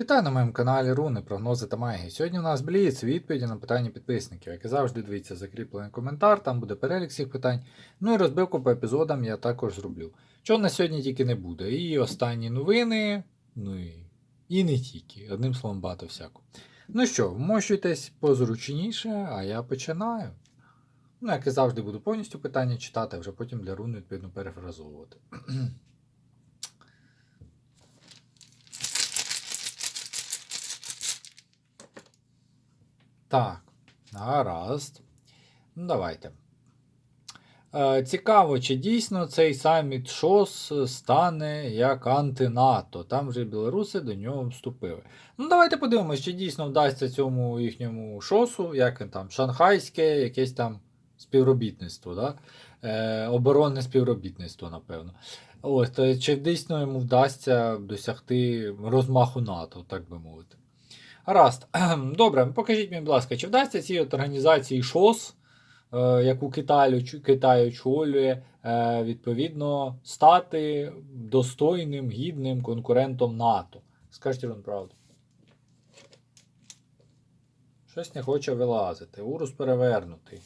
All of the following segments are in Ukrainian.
Вітаю на моєму каналі Руни, прогнози та магії. Сьогодні у нас Бліц, відповіді на питання підписників. Як і завжди, дивіться закріплений коментар, там буде перелік всіх питань. Ну і розбивку по епізодам я також зроблю. Чого на сьогодні тільки не буде. І останні новини, ну і, і не тільки. Одним словом, багато всяко. Ну що, вмощуйтесь позручніше, а я починаю. Ну, як і завжди, буду повністю питання читати, а вже потім для руни відповідно перефразовувати. Так, гаразд. Ну, давайте. Е, цікаво, чи дійсно цей саміт ШОС стане як анти-НАТО. Там вже білоруси до нього вступили. Ну, давайте подивимося, чи дійсно вдасться цьому їхньому ШОСу, як там, шанхайське, якесь там співробітництво, да? е, оборонне співробітництво, напевно. Ось, то чи дійсно йому вдасться досягти розмаху НАТО, так би мовити. Гаразд. Добре, покажіть мені, будь ласка, чи вдасться цій от організації ШОС, е, яку Китай, Китай очолює, е, відповідно, стати достойним, гідним конкурентом НАТО? Скажіть вам правду. Щось не хоче вилазити. Урус перевернутий.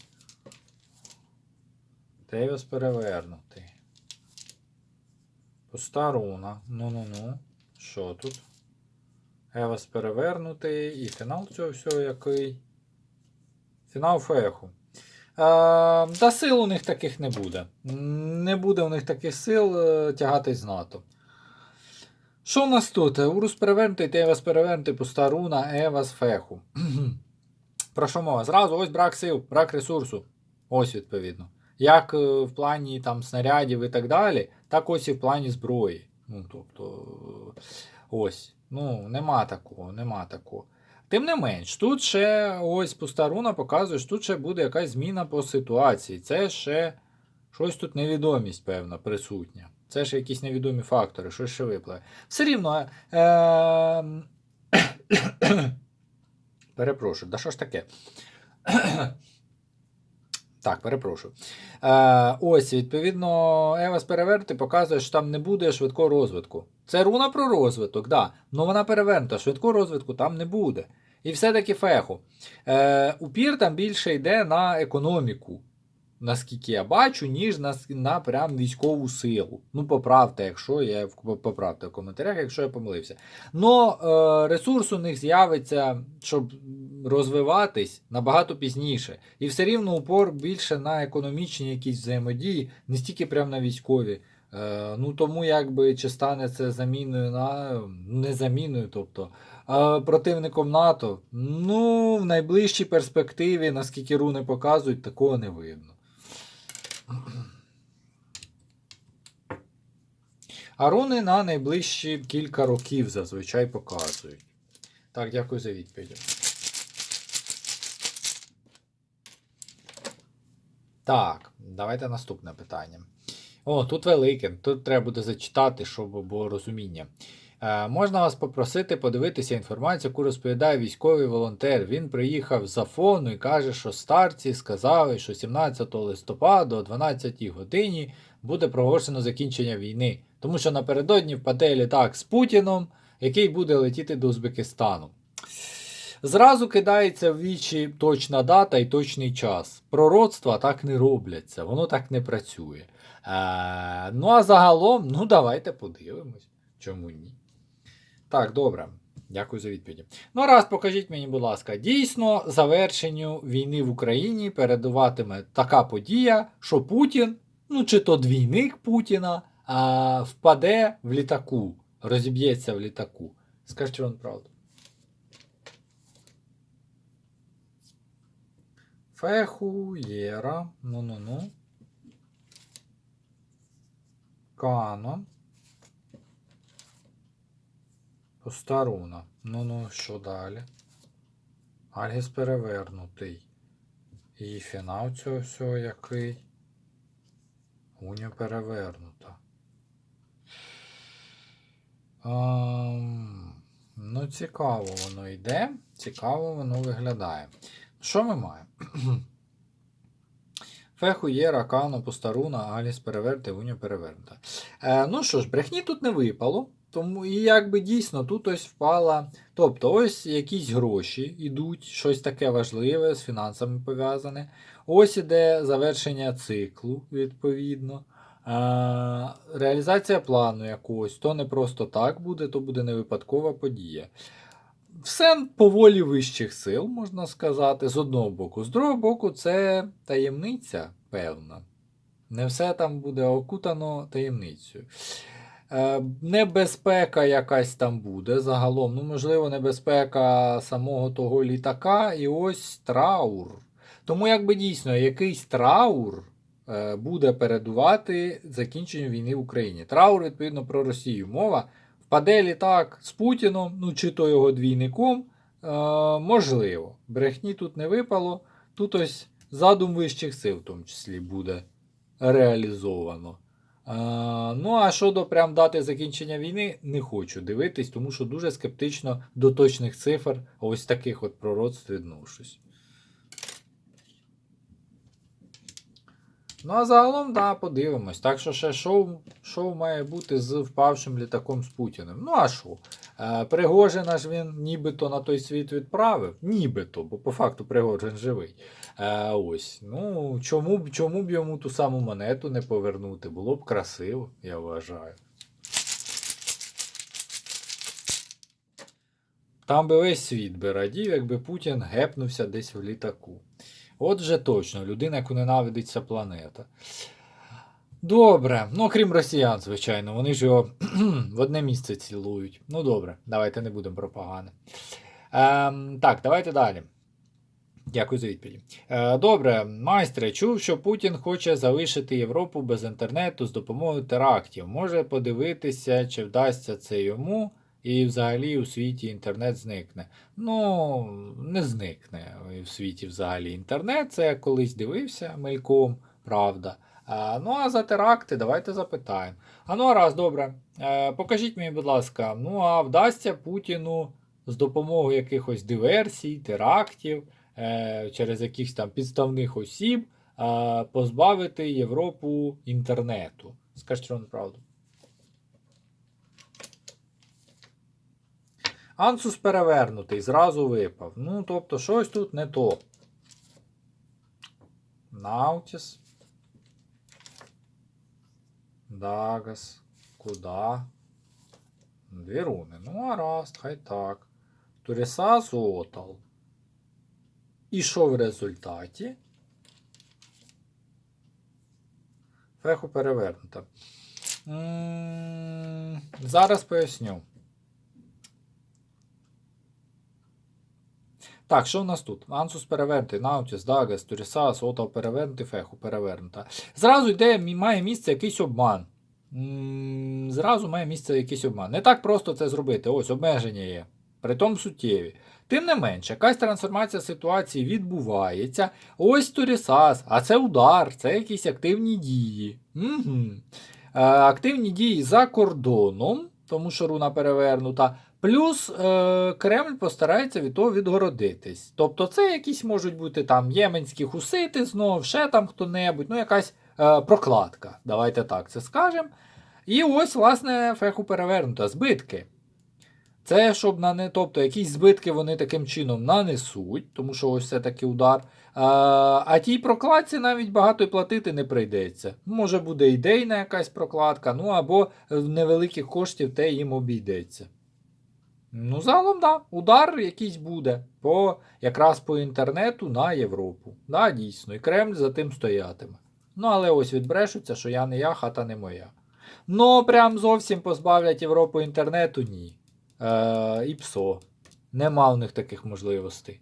Тевіс перевернутий. Пуста. Ну-ну-ну. Що тут? Евас перевернутий. І фінал цього всього який. Фінал феху. Та сил у них таких не буде. Не буде у них таких сил е, тягатись з НАТО. Що у нас тут? Урус перевернутий, Тевас перевернутий, пуста руна, Евас феху. Про що мова? Зразу ось брак сил, брак ресурсу. Ось відповідно. Як е, в плані там, снарядів і так далі, так ось і в плані зброї. Ну, тобто, е, ось. Ну, нема такого, нема такого. Тим не менш, тут ще ось пуста руна показує, що тут ще буде якась зміна по ситуації. Це ще щось тут невідомість, певна, присутня. Це ще якісь невідомі фактори, щось ще випливе. Все рівно. Е- Перепрошую, да що ж таке? Так, перепрошую. Е, ось, відповідно, Евас перевернути показує, що там не буде швидкого розвитку. Це руна про розвиток, да. але вона перевернута, швидкого розвитку там не буде. І все-таки феху. Е, упір там більше йде на економіку, наскільки я бачу, ніж на, на прям військову силу. Ну, поправте, якщо я поправте в коментарях, якщо я помилився. Но е, ресурс у них з'явиться, щоб розвиватись набагато пізніше. І все рівно упор більше на економічні якісь взаємодії, не стільки прямо на військові. Е, ну тому якби чи стане це заміною на не заміною, тобто е, противником НАТО. Ну, в найближчій перспективі, наскільки руни показують, такого не видно. А руни на найближчі кілька років зазвичай показують. Так, дякую за відповідь. Так, давайте наступне питання. О, тут велике. Тут треба буде зачитати, щоб було розуміння. Е, можна вас попросити подивитися інформацію, яку розповідає військовий волонтер. Він приїхав з Афону і каже, що старці сказали, що 17 листопада о 12 годині буде проголошено закінчення війни, тому що напередодні впаде літак з Путіном, який буде летіти до Узбекистану. Зразу кидається в вічі точна дата і точний час. Пророцтва так не робляться, воно так не працює. Е, ну, а загалом, ну, давайте подивимось. Чому ні? Так, добре. Дякую за відповіді. Ну, раз, покажіть мені, будь ласка, дійсно, завершенню війни в Україні передуватиме така подія, що Путін, ну чи то двійник Путіна, а, впаде в літаку, розіб'ється в літаку. Скажіть вам правду. Фехуєра. Ну-ну-ну. Кано. Постаруна. Ну-ну, що далі? Альгіс перевернутий. І фінал цього всього який? Уня перевернута. Ам, ну, цікаво воно йде. Цікаво воно виглядає. Що ми маємо? Феху є, Ракано, Постаруна, Аліс переверти, Уня перевернута. Е, ну що ж, брехні тут не випало. Тому і якби дійсно тут ось впала. Тобто, ось якісь гроші йдуть, щось таке важливе з фінансами пов'язане. Ось іде завершення циклу, відповідно. А, реалізація плану якогось, то не просто так буде, то буде не випадкова подія. Все по волі вищих сил, можна сказати, з одного боку. З другого боку, це таємниця певна. Не все там буде окутано таємницею. Е, Небезпека якась там буде загалом. Ну, можливо, небезпека самого того літака, і ось траур. Тому, якби дійсно, якийсь траур е, буде передувати закінченню війни в Україні. Траур, відповідно, про Росію. Мова. Впаде літак з Путіном, ну чи то його двійником. Е, можливо. Брехні тут не випало. Тут ось задум вищих сил, в тому числі, буде реалізовано. Ну, а щодо прям дати закінчення війни, не хочу дивитись, тому що дуже скептично до точних цифр ось таких от пророцтв відношусь. Ну, а загалом, да, подивимось. Так що ще шоу, шоу має бути з впавшим літаком з Путіним. Ну, а що? Е, Пригожина ж він нібито на той світ відправив. Нібито, бо по факту Пригожин живий. Е, ось. Ну, чому, чому б йому ту саму монету не повернути? Було б красиво, я вважаю. Там би весь світ би радів, якби Путін гепнувся десь в літаку. От же точно, людина, яку ненавидить ця планета. Добре, ну крім росіян, звичайно, вони ж його в одне місце цілують. Ну добре, давайте не будемо про погане. Ем, так, давайте далі. Дякую за відповіді. Е, добре, майстре, чув, що Путін хоче залишити Європу без інтернету з допомогою терактів. Може подивитися, чи вдасться це йому, і взагалі у світі інтернет зникне. Ну, не зникне в світі взагалі інтернет. Це я колись дивився мельком, правда. А, ну, а за теракти давайте запитаємо. А ну, раз, добре. Е, покажіть мені, будь ласка, ну а вдасться Путіну з допомогою якихось диверсій, терактів, е, через якихось там підставних осіб е, позбавити Європу інтернету. Скажіть вам правду. Ансус перевернутий, зразу випав. Ну, тобто, щось тут не то. Наутіс. Дагас. Куда? Дві руни. Ну, гаразд, хай так. Туріса Зотал. І що в результаті? Феху перевернута. М, Зараз поясню. Так, що в нас тут? Ансус перевернутий, Наутіс, Дагас, Турісас, Отал перевернутий, Феху перевернута. Зразу йде, має місце якийсь обман. Зразу має місце якийсь обман. Не так просто це зробити. Ось обмеження є. Притом суттєві. Тим не менше, якась трансформація ситуації відбувається. Ось Турісас, а це удар, це якісь активні дії. Угу. Активні дії за кордоном, тому що руна перевернута. Плюс е, Кремль постарається від того відгородитись. Тобто це якісь можуть бути там єменські хусити знов, ще там хто-небудь, ну якась е, прокладка. Давайте так це скажемо. І ось, власне, феху перевернута. Збитки. Це щоб нане, тобто якісь збитки вони таким чином нанесуть, тому що ось це такий удар. А, а тій прокладці навіть багато й платити не прийдеться. Може буде ідейна якась прокладка, ну або невеликих коштів те їм обійдеться. Ну, загалом, да, удар якийсь буде по, якраз по інтернету на Європу. Да, дійсно, і Кремль за тим стоятиме. Ну, але ось відбрешуться, що я не я, хата не моя. Ну, прям зовсім позбавлять Європу інтернету, ні. Е, і ПСО. Нема в них таких можливостей.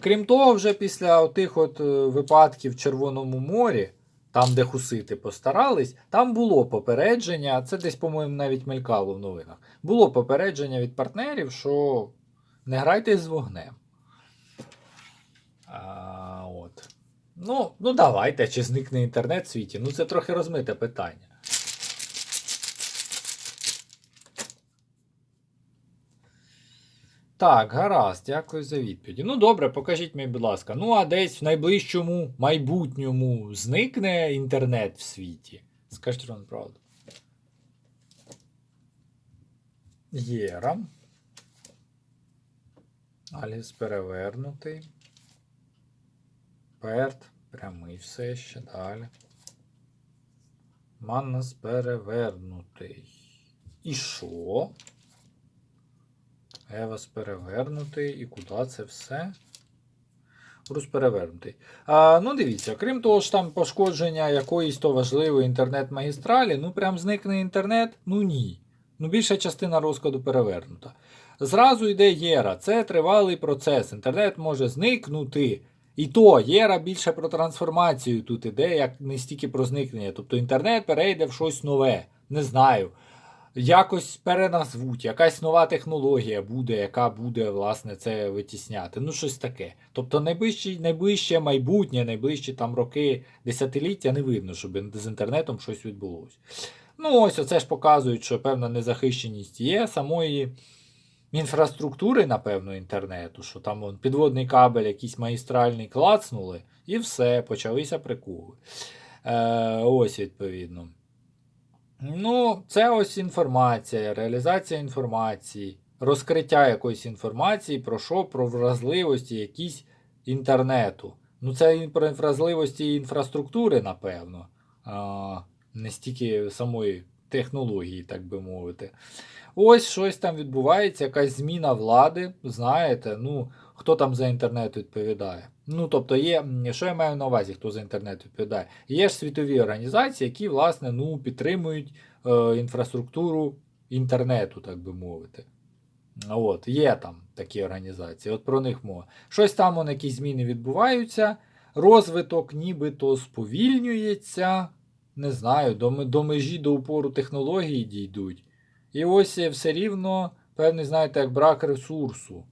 Крім того, вже після тих от е, випадків в Червоному морі, там, де хусити постарались, там було попередження, це десь, по-моєму, навіть мелькало в новинах. Було попередження від партнерів, що не грайте з вогнем. А, от. Ну, ну давайте, чи зникне інтернет в світі. Ну, це трохи розмите питання. Так, гаразд, дякую за відповіді. Ну добре, покажіть мені, будь ласка. Ну, а десь в найближчому майбутньому зникне інтернет в світі. Скажіть вам правду. Єра. Аліс перевернутий. Перт. Прямий все ще далі. Маннас перевернутий. І що? Евас перевернутий. І куди це все? Рус перевернутий. А, ну, дивіться, крім того ж там пошкодження якоїсь то важливої інтернет-магістралі, ну прям зникне інтернет? Ну ні. Ну, більша частина розкладу перевернута. Зразу йде Єра. Це тривалий процес. Інтернет може зникнути. І то Єра більше про трансформацію тут іде, як не стільки про зникнення. Тобто інтернет перейде в щось нове. Не знаю. Якось переназвуть, якась нова технологія буде, яка буде, власне, це витісняти. Ну, щось таке. Тобто найближче, найближче майбутнє, найближчі там роки, десятиліття не видно, щоб з інтернетом щось відбулося. Ну, ось оце ж показують, що певна незахищеність є самої інфраструктури, напевно, інтернету, що там вон, підводний кабель, якийсь магістральний клацнули, і все, почалися приколи. Е, ось, відповідно. Ну, це ось інформація, реалізація інформації, розкриття якоїсь інформації, про що? Про вразливості якісь інтернету. Ну, це про вразливості інфраструктури, напевно, а, не стільки самої технології, так би мовити. Ось щось там відбувається, якась зміна влади. Знаєте, ну, хто там за інтернет відповідає. Ну, тобто, є, що я маю на увазі, хто за інтернет відповідає? Є ж світові організації, які, власне, ну, підтримують е, інфраструктуру інтернету, так би мовити. От, є там такі організації, от про них мова. Щось там вон, якісь зміни відбуваються, розвиток нібито сповільнюється. Не знаю, до, до межі до упору технології дійдуть. І ось е, все рівно, певний, знаєте, як брак ресурсу.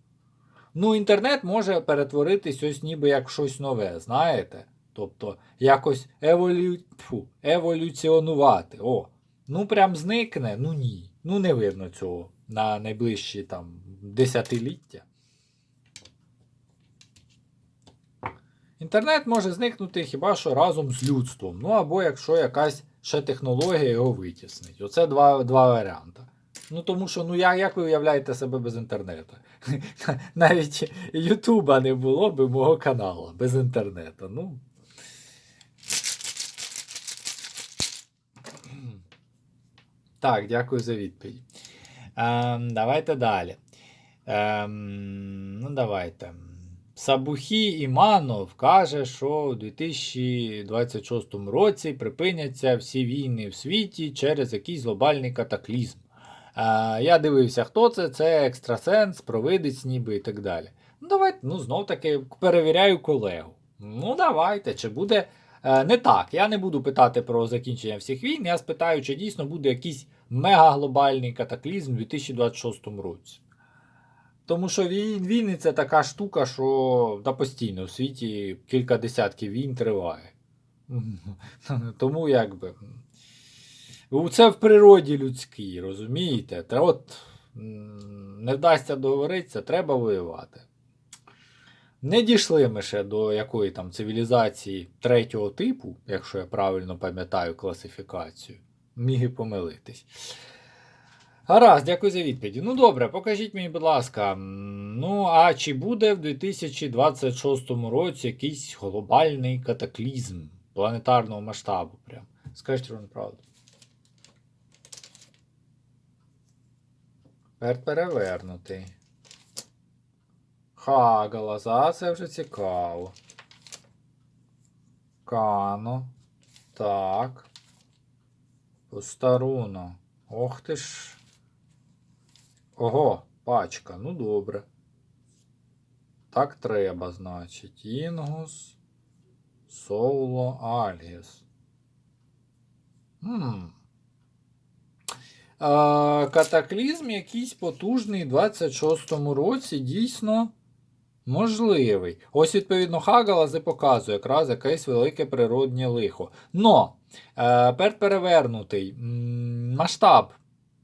Ну, інтернет може перетворитись ось ніби як щось нове, знаєте? Тобто якось еволю... Фу, еволюціонувати. О, ну прям зникне? Ну ні. Ну не видно цього на найближчі там десятиліття. Інтернет може зникнути хіба що разом з людством. Ну або якщо якась ще технологія його витіснить. Оце два, два варіанти. Ну тому що, ну я, як ви уявляєте себе без інтернету? Навіть Ютуба не було би мого каналу без інтернету. Ну. Так, дякую за відповідь. Ем, давайте далі. Ем, ну, давайте. Сабухі Іманов каже, що у 2026 році припиняться всі війни в світі через якийсь глобальний катаклізм. Я дивився, хто це, це екстрасенс, провидець ніби і так далі. Ну, давайте, ну, знов таки перевіряю колегу. Ну, давайте, чи буде. Е, не так. Я не буду питати про закінчення всіх війн. Я спитаю, чи дійсно буде якийсь мегаглобальний катаклізм у 2026 році. Тому що війн, війни це така штука, що та постійно в світі кілька десятків війн триває. Тому якби. Ну, Це в природі людській, розумієте? Та от не вдасться договоритися, треба воювати. Не дійшли ми ще до якої там цивілізації третього типу, якщо я правильно пам'ятаю класифікацію. Міг і помилитись. Гаразд, дякую за відповіді. Ну добре, покажіть мені, будь ласка. Ну, а чи буде в 2026 році якийсь глобальний катаклізм планетарного масштабу? Прям? Скажіть вам правду. Перт перевернутий. Хагалас, а це вже цікаво. Кано. Так. Постаруно. Ох ти ж. Ого, пачка. Ну добре. Так треба, значить. Інгус. Соуло Альгіс. Хм. Катаклізм якийсь потужний в 26-му році дійсно можливий. Ось, відповідно, Хагалас показує якраз якесь велике природнє лихо. Но е, перевернутий масштаб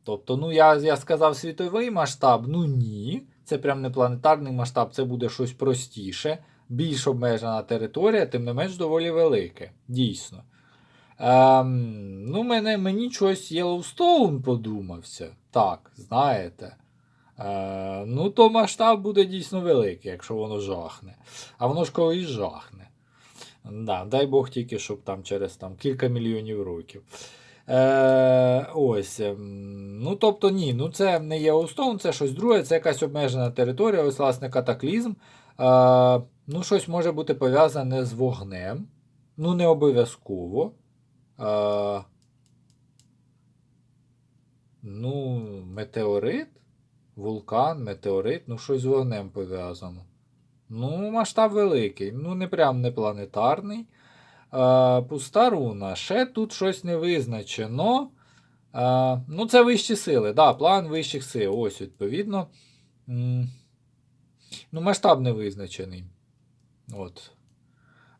Тобто, ну я, я сказав світовий масштаб, ну ні. Це прям не планетарний масштаб, це буде щось простіше, більш обмежена територія, тим не менш доволі велике. Дійсно. Ем, ну, мене, мені щось Єлоустоун подумався. Так, знаєте. Е, ну, то масштаб буде дійсно великий, якщо воно жахне. А воно ж колись жахне. Да, дай Бог тільки, щоб там через там, кілька мільйонів років. Е, ось. ем, Ну, тобто, ні, ну це не Єлоустоун, це щось друге, це якась обмежена територія, ось, власне, катаклізм. Е, ну, щось може бути пов'язане з вогнем. Ну, не обов'язково. Е, ну, метеорит, вулкан, метеорит, ну, щось з вогнем пов'язано. Ну, масштаб великий. Ну, не прям не планетарний. Е, пуста руна. Ще тут щось не визначено. Е, ну, це вищі сили. Да, план вищих сил. Ось, відповідно. Ну, масштаб не визначений. От.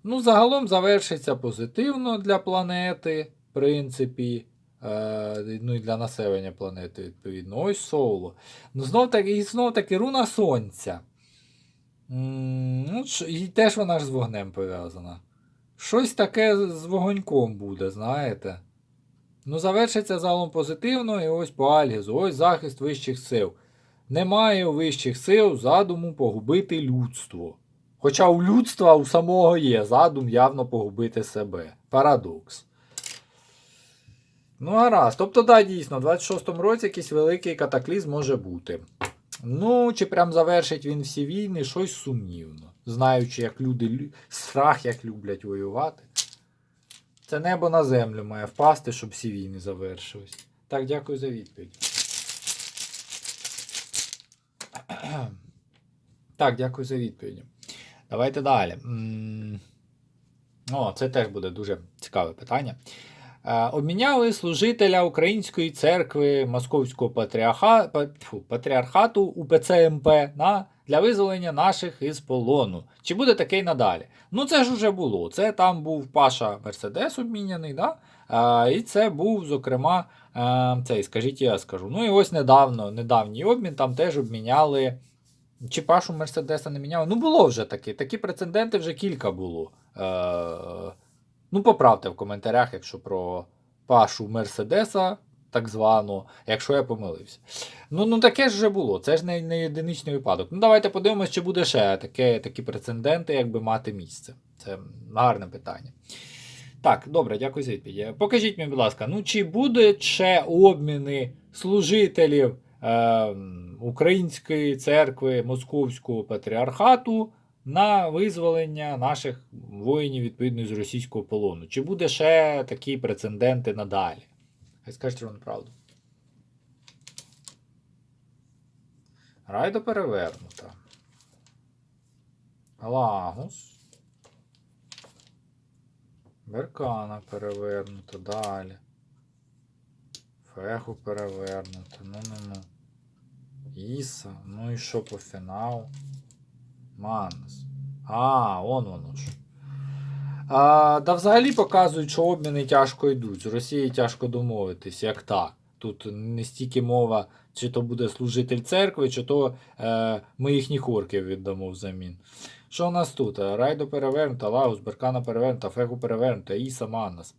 Ну, загалом завершиться позитивно для планети, в принципі. Е, ну і для населення планети, відповідно. Ось соло. Ну, знов таки, і знов таки руна Сонця. М, Ну, і теж вона ж з вогнем пов'язана. Щось таке з вогоньком буде, знаєте. Ну, завершиться загалом позитивно, і ось по Альгізу, ось захист вищих сил. Немає вищих сил задуму погубити людство. Хоча у людства у самого є задум явно погубити себе. Парадокс. Ну, гаразд. Тобто, да, дійсно, в 26-му році якийсь великий катаклізм може бути. Ну, чи прям завершить він всі війни, щось сумнівно. Знаючи, як люди страх, як люблять воювати. Це небо на землю має впасти, щоб всі війни завершились. Так, дякую за відповідь. Так, дякую за відповіді. Давайте далі. О, це теж буде дуже цікаве питання. Е, Обміняли служителя Української церкви Московського патріархату УПЦ МП на... для визволення наших із полону. Чи буде таке й надалі? Ну, це ж уже було. Це там був Паша Мерседес обміняний, да? а, і це був, зокрема, е, цей, скажіть, я скажу. Ну і ось недавно, недавній обмін, там теж обміняли. Чи Пашу Мерседеса не міняли? Ну, було вже таке. Такі прецеденти вже кілька було. Е, ну, поправте в коментарях, якщо про Пашу Мерседеса, так звану, якщо я помилився. Ну, ну таке ж вже було. Це ж не, не єдиничний випадок. Ну, давайте подивимось, чи буде ще таке, такі прецеденти, якби мати місце. Це гарне питання. Так, добре, дякую за відповідь. Покажіть мені, будь ласка, ну чи будуть ще обміни служителів Української церкви Московського патріархату на визволення наших воїнів відповідно з російського полону? Чи буде ще такі прецеденти надалі? Хай скажете вам правду. Райдо перевернута. Лагус. Беркана перевернута. Далі. Феху перевернута. Ну-ну-ну. Іса. Ну і що по фіналу? Маннес. А, он воно ж. А, да взагалі показують, що обміни тяжко йдуть. З Росією тяжко домовитись, як так. Тут не стільки мова, чи то буде служитель церкви, чи то е, ми їхніх орків віддамо взамін. Що у нас тут? Райдо перевернута, Лагус, Беркана перевернута, Фегу перевернута, Іса Маннас.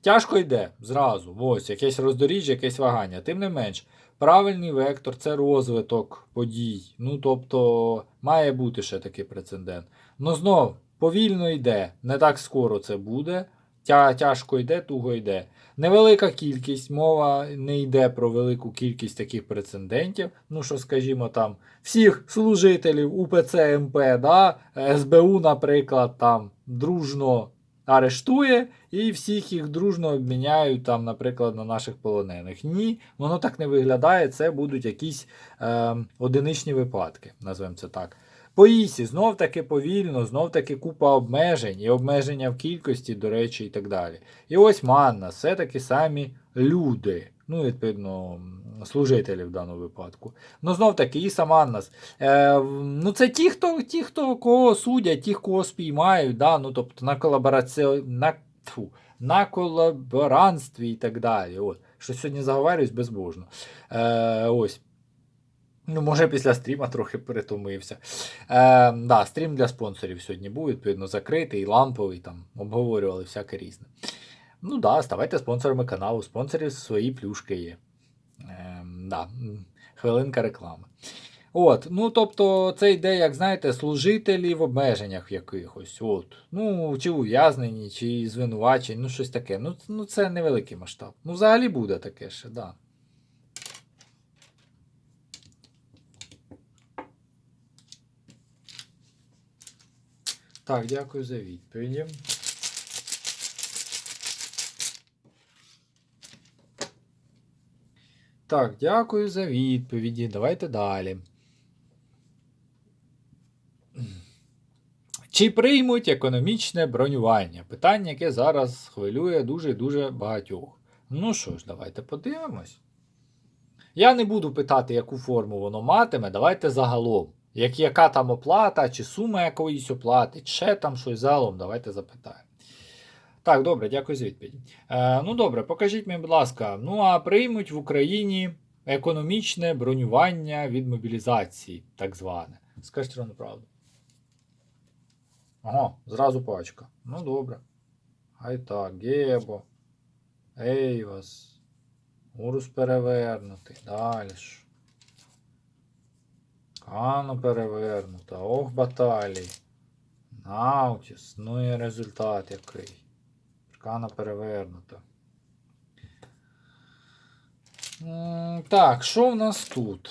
Тяжко йде зразу. Ось, якесь роздоріжжя, якесь вагання. Тим не менш, правильний вектор це розвиток подій. Ну, тобто, має бути ще такий прецедент. Ну знов, повільно йде, не так скоро це буде. Тя, тяжко йде, туго йде. Невелика кількість, мова не йде про велику кількість таких прецедентів. Ну, що, скажімо, там, всіх служителів УПЦ МП, да, СБУ, наприклад, там дружно арештує і всіх їх дружно обміняють, там, наприклад, на наших полонених. Ні, воно так не виглядає. Це будуть якісь е, одиничні випадки, називаємо це так. По ІСі знов таки повільно, знов таки купа обмежень і обмеження в кількості, до речі, і так далі. І ось манна, все таки самі люди. Ну, відповідно, служителі в даному випадку. Ну, знов таки, Іса Маннас. Е, ну, це ті, хто, ті, хто кого судять, ті, кого спіймають, да? ну, тобто на колабораці... на, тьфу, на колаборанстві і так далі. От. що сьогодні заговарююсь безбожно. Е, ось. Ну, може, після стріма трохи перетомився. Е, да, стрім для спонсорів сьогодні був, відповідно, закритий, ламповий, там, обговорювали всяке різне. Ну да, ставайте спонсорами каналу, спонсорів свої плюшки є. Е, да, хвилинка реклами. От, ну тобто, це йде, як знаєте, служителі в обмеженнях якихось. От. Ну, чи ув'язнені, чи звинувачені, ну щось таке. Ну, ну це невеликий масштаб. Ну, взагалі буде таке ще, да. Так, дякую за відповіді. Так, дякую за відповіді. Давайте далі. Чи приймуть економічне бронювання? Питання, яке зараз хвилює дуже-дуже багатьох. Ну що ж, давайте подивимось. Я не буду питати, яку форму воно матиме. Давайте загалом. Як, яка там оплата, чи сума якоїсь оплати, чи там щось загалом, давайте запитаємо. Так, добре, дякую за відповідь. Е, ну добре, покажіть мені, будь ласка, ну а приймуть в Україні економічне бронювання від мобілізації, так зване. Скажіть ровно правду. Ага, зразу пачка. Ну добре. Хай так, Гебо, Ейвас, Урус перевернутий, далі. Кано перевернута, ох баталій. Наутіс, ну і результат який. Кано перевернута. Так, що в нас тут?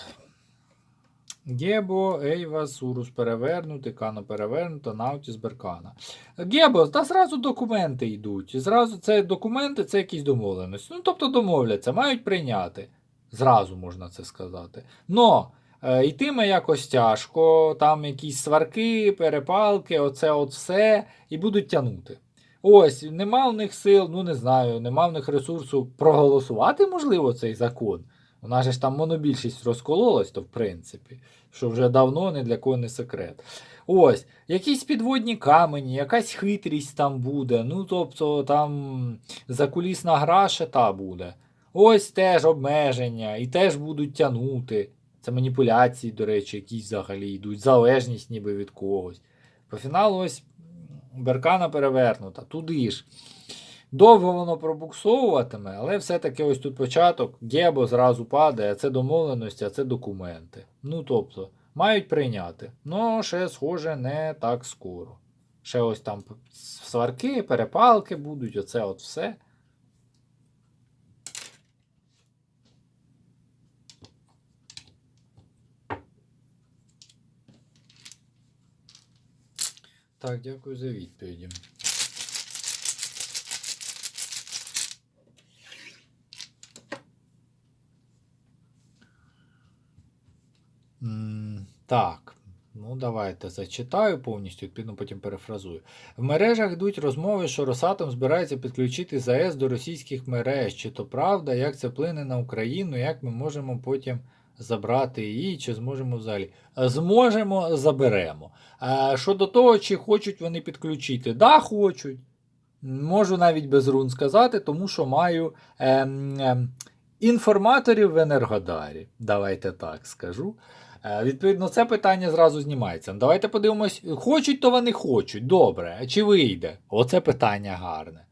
Гебо, Ейвас, Урус перевернутий, Кано перевернуто, Наутіс, Беркана. Гебо, та зразу документи йдуть. Зразу це документи, це якісь домовленості. Ну, тобто домовляться, мають прийняти. Зразу можна це сказати. Но е, йтиме якось тяжко, там якісь сварки, перепалки, оце от все, і будуть тягнути. Ось, нема в них сил, ну не знаю, нема в них ресурсу проголосувати, можливо, цей закон. У нас же ж там монобільшість розкололась, то в принципі, що вже давно не для кого не секрет. Ось, якісь підводні камені, якась хитрість там буде. Ну, тобто там закулісна гра ще та буде. Ось теж обмеження, і теж будуть тягнути. Це маніпуляції, до речі, якісь взагалі йдуть, залежність ніби від когось. По фіналу ось Беркана перевернута, туди ж. Довго воно пробуксовуватиме, але все-таки ось тут початок, гебо зразу падає, а це домовленості, а це документи. Ну тобто, мають прийняти. Ну, ще, схоже, не так скоро. Ще ось там сварки, перепалки будуть, оце от все. Так, дякую за відповіді. Так, ну давайте зачитаю повністю, відповідно потім перефразую. В мережах йдуть розмови, що Росатом збирається підключити ЗАЕС до російських мереж. Чи то правда, як це вплине на Україну, як ми можемо потім забрати її, чи зможемо взагалі? Е, Зможемо, заберемо. Щодо того, чи хочуть вони підключити, да, хочуть. Можу навіть без рун сказати, тому що маю ем, ем, інформаторів в Енергодарі. Давайте так скажу. Е, Відповідно, це питання зразу знімається. Давайте подивимось, хочуть, то вони хочуть. Добре, чи вийде? Оце питання гарне.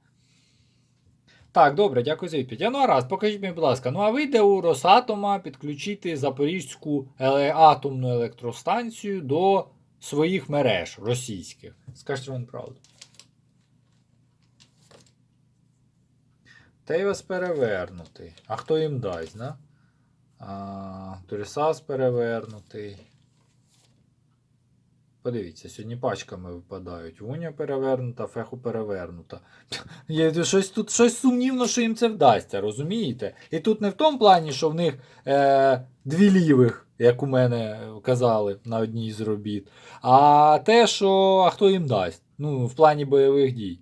Так, добре, дякую за відповідь. Ну, а раз, покажіть мені, будь ласка, ну а вийде у Росатома підключити Запорізьку атомну електростанцію до своїх мереж російських. Скажіть вам правду. Тейвас перевернутий. А хто їм дасть, да? Турісас перевернутий. Подивіться, сьогодні пачками випадають. Вуня перевернута, феху перевернута. Є щось тут щось сумнівно, що їм це вдасться, розумієте? І тут не в тому плані, що в них е, дві лівих, як у мене казали на одній з робіт, а те, що а хто їм дасть. Ну, в плані бойових дій.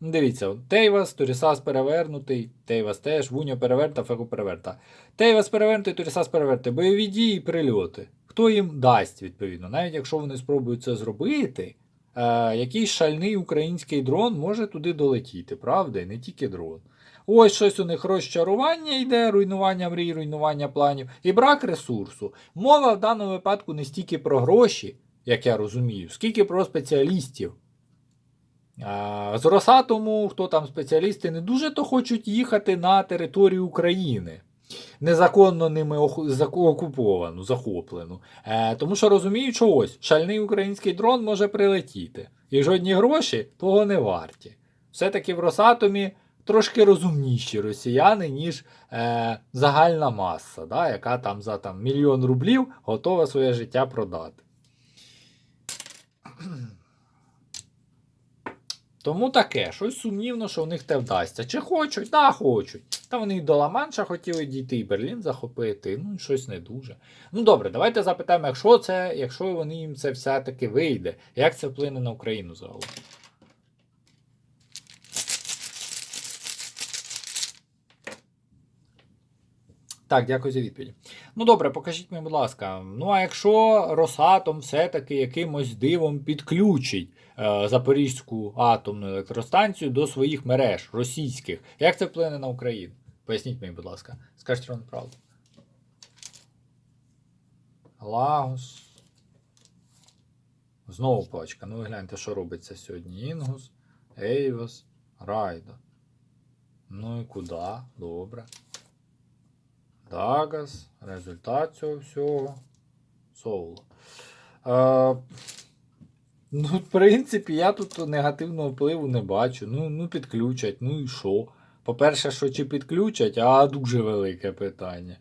Дивіться, Тейвас, Турісас перевернутий, Тейвас теж, Вуньо переверта, Феку переверта. Тейвас перевернутий, Турісас перевернутий. Бойові дії і прильоти. Хто їм дасть, відповідно? Навіть якщо вони спробують це зробити, е, якийсь шальний український дрон може туди долетіти, правда? І не тільки дрон. Ось щось у них розчарування йде, руйнування мрій, руйнування планів і брак ресурсу. Мова в даному випадку не стільки про гроші, як я розумію, скільки про спеціалістів. А, З Росатому, хто там спеціалісти, не дуже то хочуть їхати на територію України. Незаконно ними окуповану, захоплену. Е, тому що розуміють, що ось шальний український дрон може прилетіти. І жодні гроші того не варті. Все-таки в Росатомі трошки розумніші росіяни, ніж е, загальна маса, да, яка там за там, мільйон рублів готова своє життя продати. Тому таке, щось сумнівно, що в них те вдасться. Чи хочуть? Да, хочуть. Та вони і до Ла-Манша хотіли дійти, і Берлін захопити, ну щось не дуже. Ну добре, давайте запитаємо, якщо це, якщо вони їм це все-таки вийде, як це вплине на Україну загалом? Так, дякую за відповідь. Ну добре, покажіть мені, будь ласка. Ну а якщо Росатом все-таки якимось дивом підключить е, Запорізьку атомну електростанцію до своїх мереж російських, як це вплине на Україну? Поясніть мені, будь ласка. Скажіть вам правду. Лагос. Знову пачка. Ну ви гляньте, що робиться сьогодні. Інгус, Ейвос, Райдо. Ну і куди? Добре. Дагас, результат цього всього. Соло. Е, ну, в принципі, я тут негативного впливу не бачу. Ну, ну підключать, ну і що? По-перше, що чи підключать, а дуже велике питання.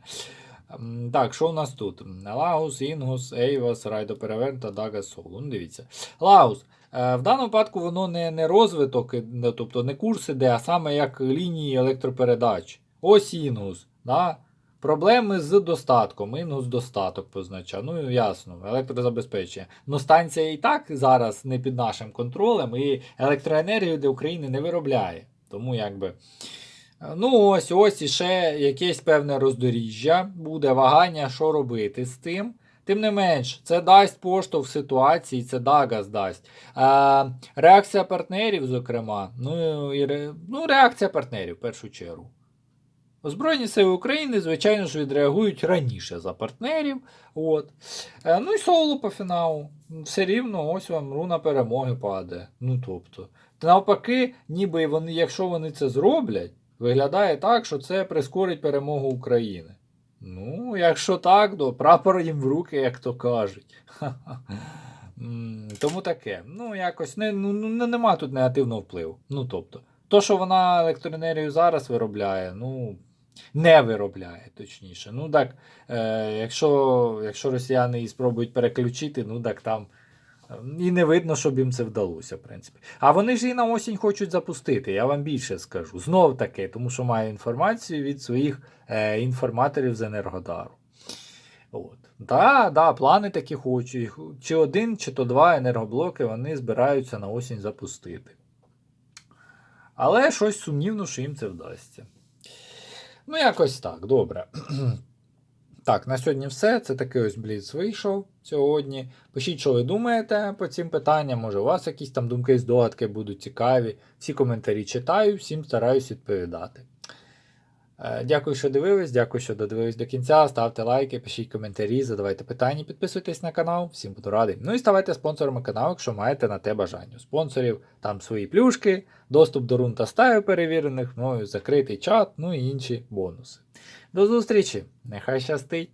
Так, що у нас тут? Лагус, Інгус, Ейвас, Райдо Перевента, Дагас, Соло. Ну, дивіться. Лагус. Е, В даному випадку воно не, не розвиток, е, тобто не курс іде, а саме як лінії електропередач. Ось Інгус. Да? Проблеми з достатком. Інгус достаток позначав. Ну, ясно, електрозабезпечення. Ну, станція і так зараз не під нашим контролем, і електроенергію для України не виробляє. Тому якби. е, Ну, ось, ось іще якесь певне роздоріжжя, буде вагання, що робити з тим. Тим не менш, це дасть поштовх ситуації, це Дагас дасть. А, реакція партнерів, зокрема, ну, і ну, реакція партнерів в першу чергу. Збройні сили України, звичайно ж, відреагують раніше за партнерів. От. Е, ну і соло по фіналу. Все рівно, ось вам руна перемоги падає. Ну тобто. Навпаки, ніби вони, якщо вони це зроблять, виглядає так, що це прискорить перемогу України. Ну, якщо так, то прапор їм в руки, як то кажуть. Тому таке. Ну, якось не, ну, ну, нема тут негативного впливу. Ну, тобто, то, що вона електроенергію зараз виробляє, ну, не виробляє, точніше. Ну, так, е, якщо, якщо росіяни її спробують переключити, ну так там. е, І не видно, щоб їм це вдалося, в принципі. А вони ж і на осінь хочуть запустити, я вам більше скажу. Знов таки, тому що маю інформацію від своїх е, інформаторів з Енергодару. От. Да, да, плани такі хочуть. Чи один, чи то два енергоблоки вони збираються на осінь запустити. Але щось сумнівно, що їм це вдасться. Ну, якось так, добре. Так, на сьогодні все. Це такий ось Бліц вийшов сьогодні. Пишіть, що ви думаєте по цим питанням. Може, у вас якісь там думки, здогадки будуть цікаві. Всі коментарі читаю, всім стараюсь відповідати. Е, Дякую, що дивились, дякую, що додивились до кінця. Ставте лайки, пишіть коментарі, задавайте питання, підписуйтесь на канал, всім буду радий. Ну і ставайте спонсорами каналу, якщо маєте на те бажання. Спонсорів там свої плюшки, доступ до рун та стаю перевірених, ну закритий чат, ну і інші бонуси. До зустрічі! Нехай щастить!